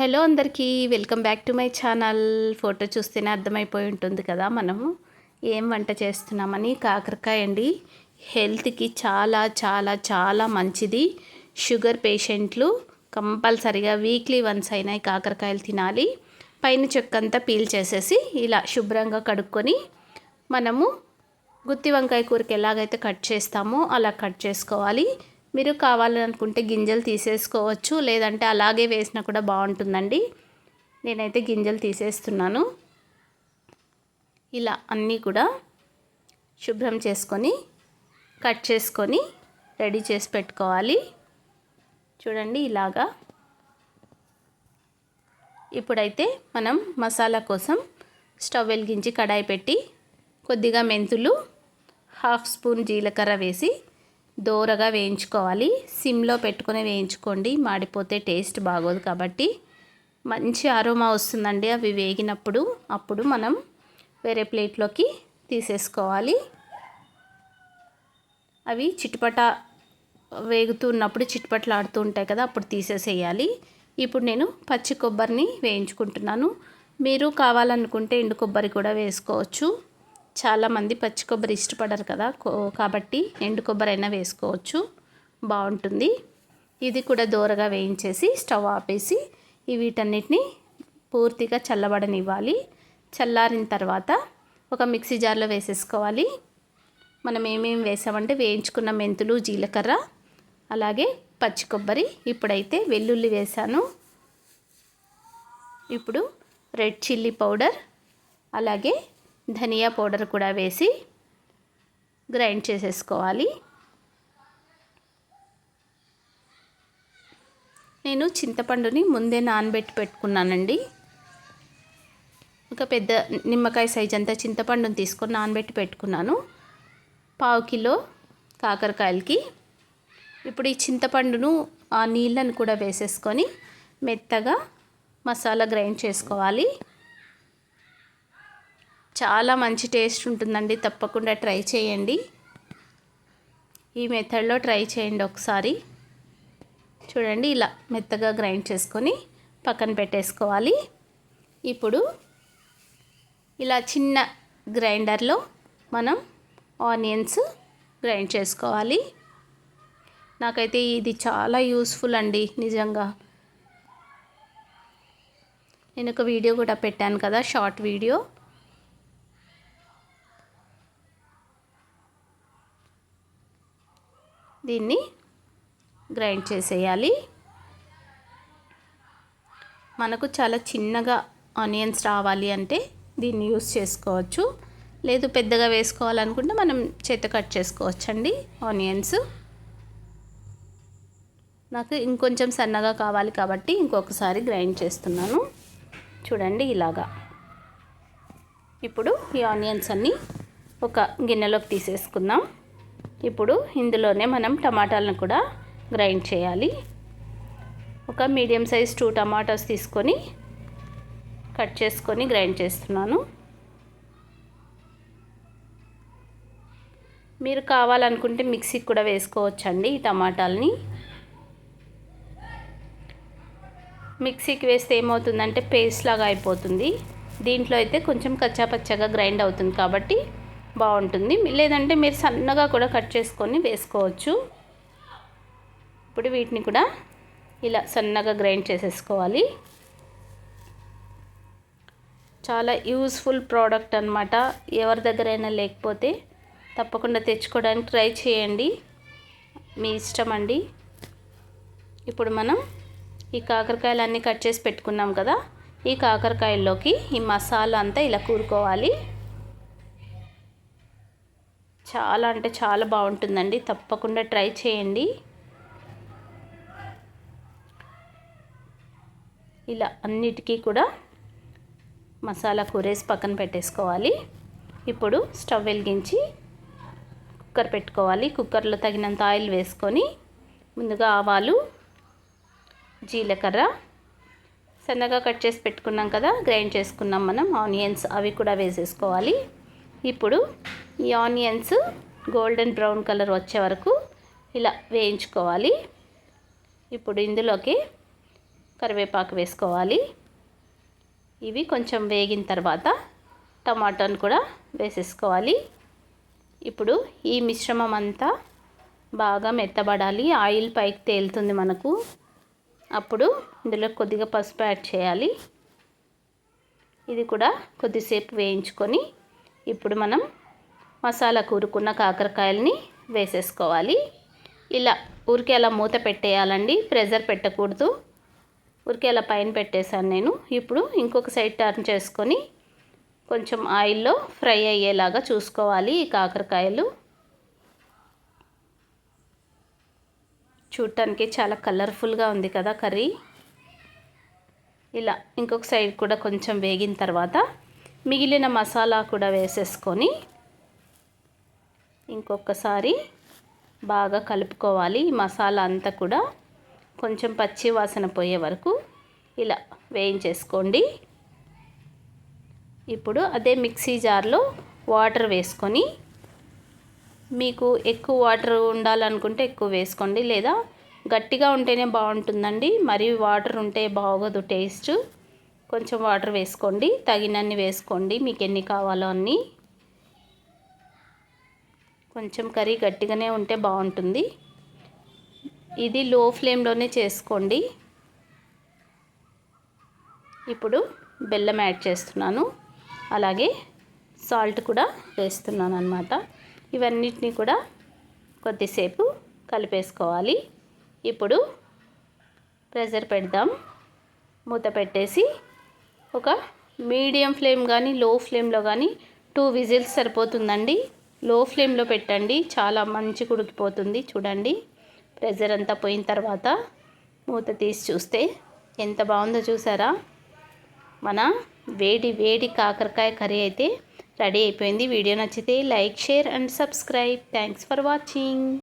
Hello అందరికీ welcome back to my channel. Photo చూస్తేనే అర్థమైపోయి ఉంటుంది కదా మనము. ఏం వంట చేస్తున్నామని కాకరకాయ అండి. హెల్త్కి చాలా చాలా చాలా మంచిది. షుగర్ పేషెంట్లు కంపల్సరిగా వీక్లీ వన్స్ అయినా కాకరకాయలు తినాలి. పైన చెక్కంతా పీల్ చేసేసి ఇలా శుభ్రంగా కడుక్కొని మనము గుత్తి వంకాయ కూరకి ఎలాగైతే కట్ చేస్తామో అలా కట్ చేసుకోవాలి. మీరు కావాలనుకుంటే గింజలు తీసేసుకోవచ్చు లేదంటే అలాగే వేసినా కూడా బాగుంటుందండి. నేనైతే గింజలు తీసేస్తున్నాను. ఇలా అన్నీ కూడా శుభ్రం చేసుకొని కట్ చేసుకొని రెడీ చేసి పెట్టుకోవాలి. చూడండి ఇలాగా. ఇప్పుడైతే మనం మసాలా కోసం స్టవ్ వెలిగించి కడాయి పెట్టి కొద్దిగా మెంతులు హాఫ్ స్పూన్ జీలకర్ర వేసి దోరగా వేయించుకోవాలి. సిమ్లో పెట్టుకొని వేయించుకోండి. మాడిపోతే టేస్ట్ బాగోదు కాబట్టి. మంచి అరోమా వస్తుందండి అవి వేగినప్పుడు. అప్పుడు మనం వేరే ప్లేట్లోకి తీసేసుకోవాలి. అవి చిటుపట వేగుతున్నప్పుడు చిటుపట్లాడుతూ ఉంటాయి కదా అప్పుడు తీసేసేయాలి. ఇప్పుడు నేను పచ్చి కొబ్బరిని వేయించుకుంటున్నాను. మీరు కావాలనుకుంటే ఎండు కొబ్బరి కూడా వేసుకోవచ్చు. చాలామంది పచ్చి కొబ్బరి ఇష్టపడరు కదా. కాబట్టి ఎండు కొబ్బరి అయినా వేసుకోవచ్చు. బాగుంటుంది. ఇది కూడా దూరగా వేయించేసి స్టవ్ ఆపేసి ఈ వీటన్నిటిని పూర్తిగా చల్లబడనివ్వాలి. చల్లారిన తర్వాత ఒక మిక్సీ జార్లో వేసేసుకోవాలి. మనం ఏమేమి వేసామంటే వేయించుకున్న మెంతులు జీలకర్ర అలాగే పచ్చి కొబ్బరి. ఇప్పుడైతే వెల్లుల్లి వేసాను. ఇప్పుడు రెడ్ చిల్లీ పౌడర్ అలాగే ధనియా పౌడర్ కూడా వేసి గ్రైండ్ చేసేసుకోవాలి. నేను చింతపండుని ముందే నానబెట్టి పెట్టుకున్నానండి. ఒక పెద్ద నిమ్మకాయ సైజ్ అంతా చింతపండుని తీసుకొని నానబెట్టి పెట్టుకున్నాను. పావు కిలో కాకరకాయలకి. ఇప్పుడు ఈ చింతపండును ఆ నీళ్ళను కూడా వేసేసుకొని మెత్తగా మసాలా గ్రైండ్ చేసుకోవాలి. చాలా మంచి టేస్ట్ ఉంటుందండి. తప్పకుండా ట్రై చేయండి. ఈ మెథడ్లో ట్రై చేయండి ఒకసారి. చూడండి ఇలా మెత్తగా గ్రైండ్ చేసుకొని పక్కన పెట్టేసుకోవాలి. ఇప్పుడు ఇలా చిన్న గ్రైండర్లో మనం ఆనియన్స్ గ్రైండ్ చేసుకోవాలి. నాకైతే ఇది చాలా యూస్ఫుల్ అండి నిజంగా. నేను ఒక వీడియో కూడా పెట్టాను కదా షార్ట్ వీడియో. దీన్ని గ్రైండ్ చేసేయాలి. మనకు చాలా చిన్నగా ఆనియన్స్ రావాలి అంటే దీన్ని యూస్ చేసుకోవచ్చు. లేదు పెద్దగా వేసుకోవాలనుకుంటే మనం చేత కట్ చేసుకోవచ్చండి ఆనియన్స్. నాకు ఇంకొంచెం సన్నగా కావాలి కాబట్టి ఇంకొకసారి గ్రైండ్ చేస్తున్నాను. చూడండి ఇలాగా. ఇప్పుడు ఈ ఆనియన్స్ అన్నీ ఒక గిన్నెలోకి తీసేసుకుందాం. ఇప్పుడు ఇందులోనే మనం టమాటాలను కూడా గ్రైండ్ చేయాలి. ఒక మీడియం సైజ్ టూ టమాటాస్ తీసుకొని కట్ చేసుకొని గ్రైండ్ చేస్తున్నాను. మీరు కావాలనుకుంటే మిక్సీకి కూడా వేసుకోవచ్చండి ఈ టమాటాలని. మిక్సీకి వేస్తే ఏమవుతుందంటే పేస్ట్ లాగా అయిపోతుంది. దీంట్లో అయితే కొంచెం కచ్చాపచ్చగా గ్రైండ్ అవుతుంది కాబట్టి బాగుంటుంది. లేదంటే మీరు సన్నగా కూడా కట్ చేసుకొని వేసుకోవచ్చు. ఇప్పుడు వీటిని కూడా ఇలా సన్నగా గ్రైండ్ చేసేసుకోవాలి. చాలా యూస్ఫుల్ ప్రోడక్ట్ అనమాట ఎవరి దగ్గరైనా లేకపోతే తప్పకుండా తెచ్చుకోవడానికి ట్రై చేయండి. మీ ఇష్టం అండి. ఇప్పుడు మనం ఈ కాకరకాయలు అన్నీ కట్ చేసి పెట్టుకున్నాం కదా. ఈ కాకరకాయల్లోకి ఈ మసాలా అంతా ఇలా కూరుకోవాలి. చాలా అంటే చాలా బాగుంటుందండి. తప్పకుండా ట్రై చేయండి. ఇలా అన్నిటికీ కూడా మసాలా కూరేసి పక్కన పెట్టేసుకోవాలి. ఇప్పుడు స్టవ్ వెలిగించి కుక్కర్ పెట్టుకోవాలి. కుక్కర్లో తగినంత ఆయిల్ వేసుకొని ముందుగా ఆవాలు జీలకర్ర సన్నగా కట్ చేసి పెట్టుకున్నాం కదా గ్రైండ్ చేసుకున్నాం మనం ఆనియన్స్ అవి కూడా వేసేసుకోవాలి. ఇప్పుడు ఈ ఆనియన్స్ గోల్డెన్ బ్రౌన్ కలర్ వచ్చే వరకు ఇలా వేయించుకోవాలి. ఇప్పుడు ఇందులోకి కరివేపాకు వేసుకోవాలి. ఇవి కొంచెం వేగిన తర్వాత టమాటాను కూడా వేసేసుకోవాలి. ఇప్పుడు ఈ మిశ్రమం అంతా బాగా మెత్తబడాలి. ఆయిల్ పైకి తేలుతుంది మనకు. అప్పుడు ఇందులో కొద్దిగా పసుపు యాడ్ చేయాలి. ఇది కూడా కొద్దిసేపు వేయించుకొని ఇప్పుడు మనం మసాలా కూరుకున్న కాకరకాయలని వేసేసుకోవాలి. ఇలా ఊరికే అలా మూత పెట్టేయాలండి. ప్రెజర్ పెట్టకూడదు. ఊరికే అలా పైన పెట్టేశాను నేను. ఇప్పుడు ఇంకొక సైడ్ టర్న్ చేసుకొని కొంచెం ఆయిల్లో ఫ్రై అయ్యేలాగా చూసుకోవాలి ఈ కాకరకాయలు. చూడటానికి చాలా కలర్ఫుల్గా ఉంది కదా కర్రీ. ఇలా ఇంకొక సైడ్ కూడా కొంచెం వేగిన తర్వాత మిగిలిన మసాలా కూడా వేసేసుకొని ఇంకొకసారి బాగా కలుపుకోవాలి. ఈ మసాలా అంతా కూడా కొంచెం పచ్చి వాసన పోయే వరకు ఇలా వేయించేసుకోండి. ఇప్పుడు అదే మిక్సీ జార్లో వాటర్ వేసుకొని మీకు ఎక్కువ వాటర్ ఉండాలనుకుంటే ఎక్కువ వేసుకోండి. లేదా గట్టిగా ఉంటేనే బాగుంటుందండి. మరి వాటర్ ఉంటే బాగోదు టేస్ట్. కొంచెం వాటర్ వేసుకోండి. తగినన్ని వేసుకోండి. మీకు ఎన్ని కావాలో అన్నీ. కొంచెం కర్రీ గట్టిగానే ఉంటే బాగుంటుంది. ఇది లో ఫ్లేమ్లోనే చేసుకోండి. ఇప్పుడు బెల్లం యాడ్ చేస్తున్నాను. అలాగే సాల్ట్ కూడా వేస్తున్నాను అనమాట ఇవన్నిటిని కూడా కొద్దిసేపు కలిపేసుకోవాలి. ఇప్పుడు ప్రెషర్ పెడదాం. మూత పెట్టేసి ఒక మీడియం ఫ్లేమ్ కానీ లో ఫ్లేమ్లో కానీ టూ విజిల్స్ సరిపోతుందండి. లో ఫ్లేమ్లో పెట్టండి. చాలా మంచి ఉడికిపోతుంది చూడండి. ప్రెజర్ అంతా పోయిన తర్వాత మూత తీసి చూస్తే ఎంత బాగుందో చూసారా? మన వేడి వేడి కాకరకాయ కర్రీ అయితే రెడీ అయిపోయింది. వీడియో నచ్చితే like share and subscribe. Thanks for watching.